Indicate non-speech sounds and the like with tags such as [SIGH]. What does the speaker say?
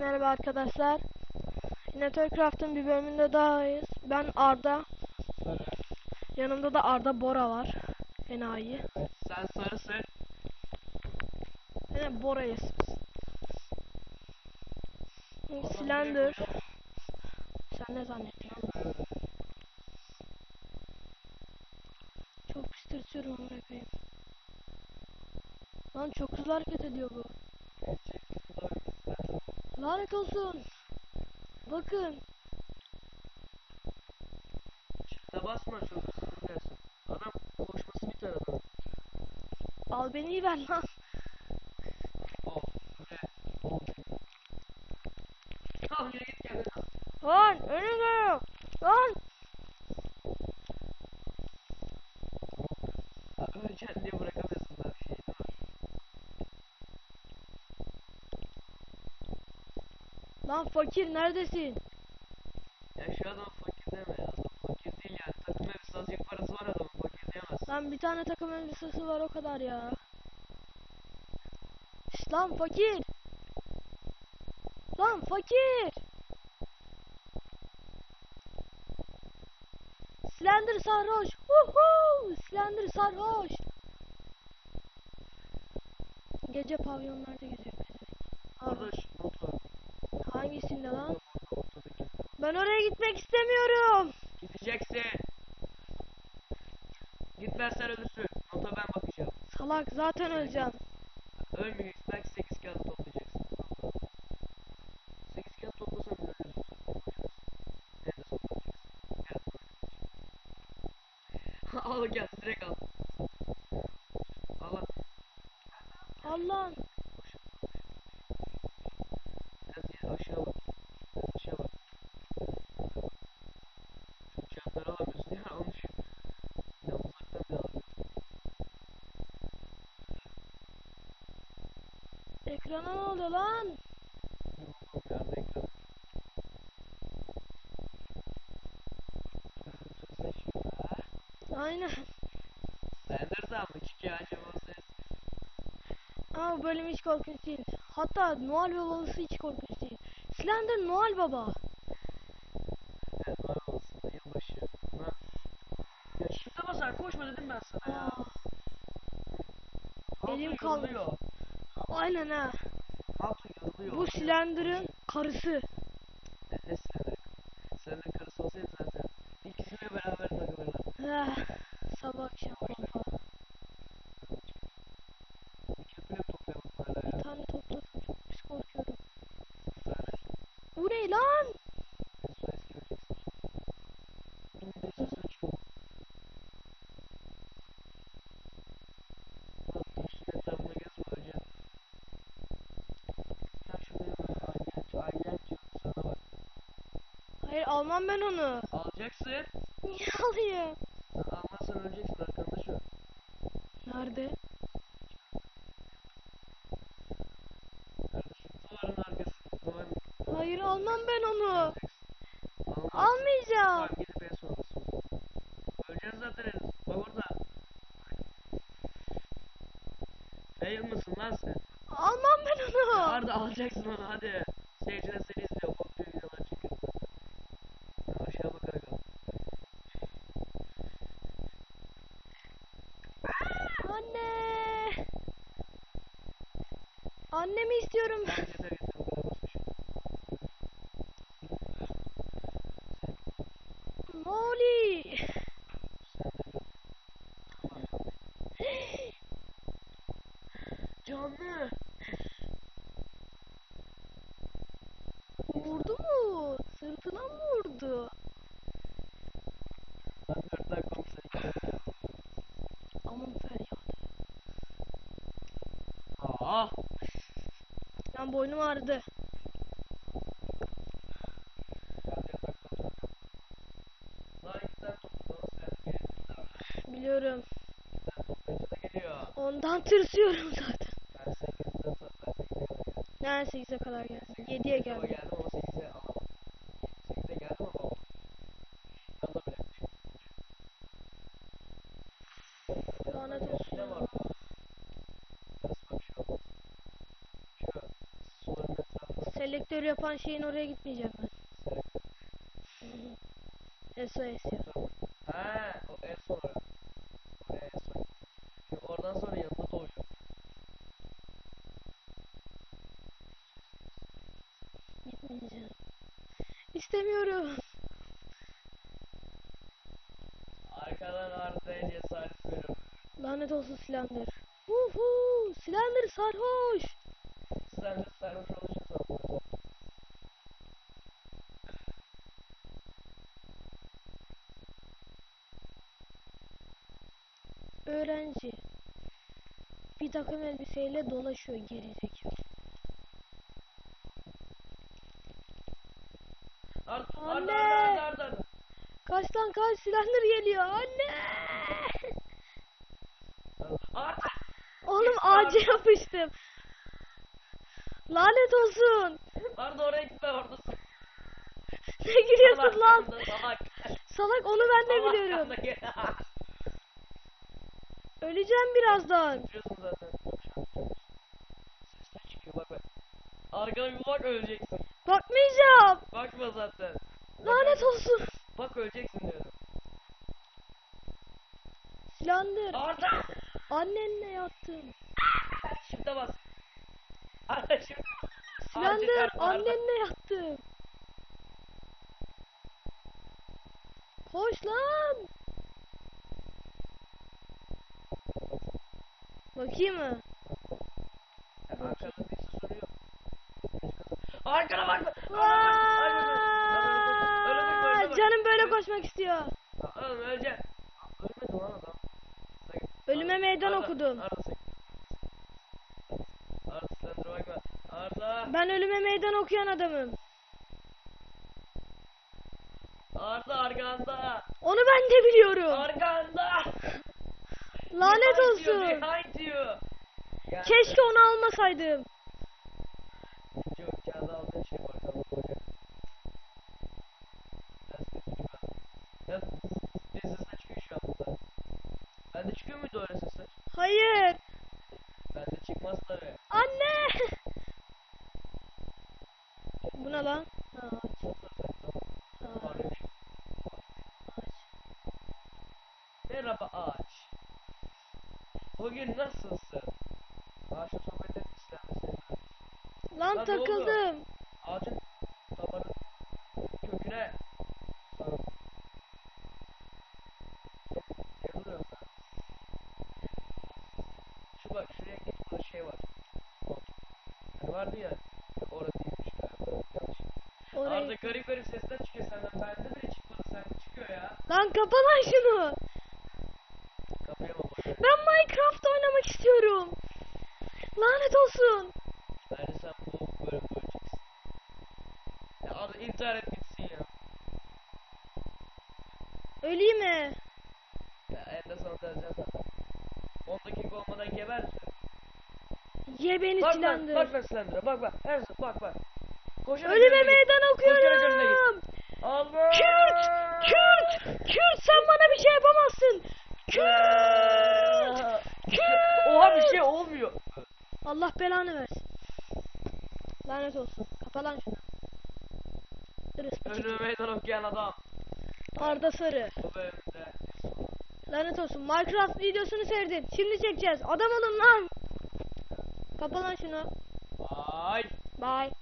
Merhaba arkadaşlar. Yine Toycraft'ın bir bölümünde dahayız. Ben Arda. Yanımda da Arda Bora var. Enayi. Sen sarısın. Yine Bora'yız biz. Slender. Sen ne zannettin? Çok amına koyayım. Lan çok hızlı hareket ediyor bu. Lanet olsun. Bakın. Çifte basma çok dersin. Adam koşması biter adam. Al beni ver lan. Oh. Ne? Oh. Tamam yürü git kendine. Lan önüne. Lan. Ha, Öleceksin diye bırakamıyorsun daha bir şey değil mi? Lan fakir neredesin? Ya şu adam fakir deme ya. Adam fakir değil yani. Takım elbise azıcık parası var adamın. Fakir diyemez. Lan bir tane takım elbisesi var o kadar ya. Şşt lan fakir. Lan fakir. Slender sarhoş. Huhu! Slender sarhoş. Gece pavyonlarda geziyor. Şu not var. Hangisinde lan? Ortadaki. Ben oraya gitmek istemiyorum. Gideceksin. Gitmezsen ölürsün. Nota ben bakacağım. Salak zaten öleceğim. Ölmeyeceksin. Ekrana ne oluyor lan? Aynen. Sender'dan mı? Çünkü acaba ses. Ama bu bölüm hiç korkunç değil. Hatta Noel babası hiç korkunç değil. Slender Noel baba. Ya şifte basar koşma dedim ben sana ya. Elim kaldı. Aynen ha. Halkı yoruluyor. Bu Slender'ın karısı. Ne, Slender? Slender karısı olsaydı zaten. İkisiyle beraber takılırlar. Ah, sabah akşam pompa. Bir köpüğü toplayalım hala ya. Bir tane topladım. Çok pis korkuyorum. Bir tane. Bu ne lan? Su eski öleceksin. Bunun bir de sesini çıkıyor. Bak taşın etrafına gezme öleceksin. Sen şuraya bak. Aygenç, aygenç diyorum sana bak. Hayır almam ben onu. Alacaksın. [LAUGHS] Niye alayım? Almazsan öleceksin arkanda şu. Nerede? Duvarın arkasında. Duvarın Hayır almam ben onu. alacaksın. Almayacağım. Tamam gidip en son alırsın. Öleceğiz zaten henüz. Bak orada. Fail mısın lan sen? Almam ben onu. Arda alacaksın onu hadi. Seyirciler seni Annemi istiyorum. Molly. Canlı. Vurdu mu? Sırtına mı vurdu? Lan dörtler komiseri. Aman feryat. Aa. Ben boynum ağrıdı. Ben de yatakta oturuyorum. Daha iki tane toplamanız lazım. Biliyorum. Ondan tırsıyorum zaten. Ben 8'de ben 8'de geldim. Yani 8'e kadar gelsin. 7'ye Ama geldim. geldim ama 8'e alamadım. 8'e geldim ama alamadım. Yanda bırakmışım. Lanet olsun. Ne var? Burası bak şu. Şu. Suların etrafına. Selektör yapan şeyin oraya gitmeyeceğim ben. [LAUGHS] SOS ya. He, o en son oraya. Çünkü oradan sonra yanında doğuyor. Gitmeyeceğim. İstemiyorum. Arkadan Arda'ya cesaret veriyorum. Lanet olsun Slender. Uhu, Slender sarhoş. Sen de sarhoş olursan Öğrenci. Bir takım elbiseyle dolaşıyor gerizekalı. Arda, Anne! Arda, Arda, Arda. Kaç lan kaç Slender geliyor anne. Arda! Oğlum ağaca yapıştım. Lanet olsun. Arda oraya gitme oradasın. Ne gülüyorsun lan? Salak. Salak onu ben de biliyorum. Öleceğim birazdan. Biliyorsun zaten. Sesler çıkıyor bak bak. Arkana bir bak öleceksin. Bakmayacağım. Bakma zaten. Lanet olsun. Bak öleceksin diyorum. Slender. Arda! Annenle yattım. Şimdi bas. Arda Arda, Arda. annenle yattım. Koş lan. Bakayım mı? Arkada birisi soruyor. Arkana. Aa, canım böyle koşmak istiyor. Oğlum öleceksin. Ölmedi lan adam. Ölüme meydan okudum. Ben ölüme meydan okuyan adamım. Arda arkanda. Onu ben de biliyorum. Arkanda. Lanet olsun. Keşke onu almasaydım. Şey ben. Bir sesler çıkıyor muydu öyle sesler? Hayır. Bende çıkmaz tabi. Anne. Bu ne lan? Ha. Merhaba ağaç. Bugün nasılsın? Ağaçla sohbet et istemesin. Lan Lan oldu? takıldım. Ağacın damarı köküne sarıl. Yarılıyor sen. Şu bak şuraya git burada şey var. Hani vardı ya. Değilmiş galiba. Yanlış. Orayı. Arada garip garip sesler çıkıyor senden. Bende bile çıkmadı. Sende çıkıyor ya. Lan kapa lan şunu. Kapayamam boşver. Ben Minecraft oynamak istiyorum. Lanet olsun. Bence sen bu böyle öleceksin. Ya Arda intihar et gitsin ya. Öleyim mi? Ya en de sonunda zaten. 10 dakika olmadan gebersin. Ye beni Bak Slender. bak bak Slender'a bak bak her bak bak. Koşarak Ölüme git. meydan önüne okuyorum. Allah! Kürt! Kürt! Kürt sen bana bir şey yapamazsın. Kürt! Kürt! Oha bir şey olmuyor. Allah belanı versin. Lanet olsun. Kapa lan şunu. Piçik. Önüme meydan okuyan adam. Arda Sarı. Bu bölümde. Lanet olsun. Minecraft videosunu sevdim. Şimdi çekeceğiz. Adam olun lan. Kapa lan şunu. Vay. Bye.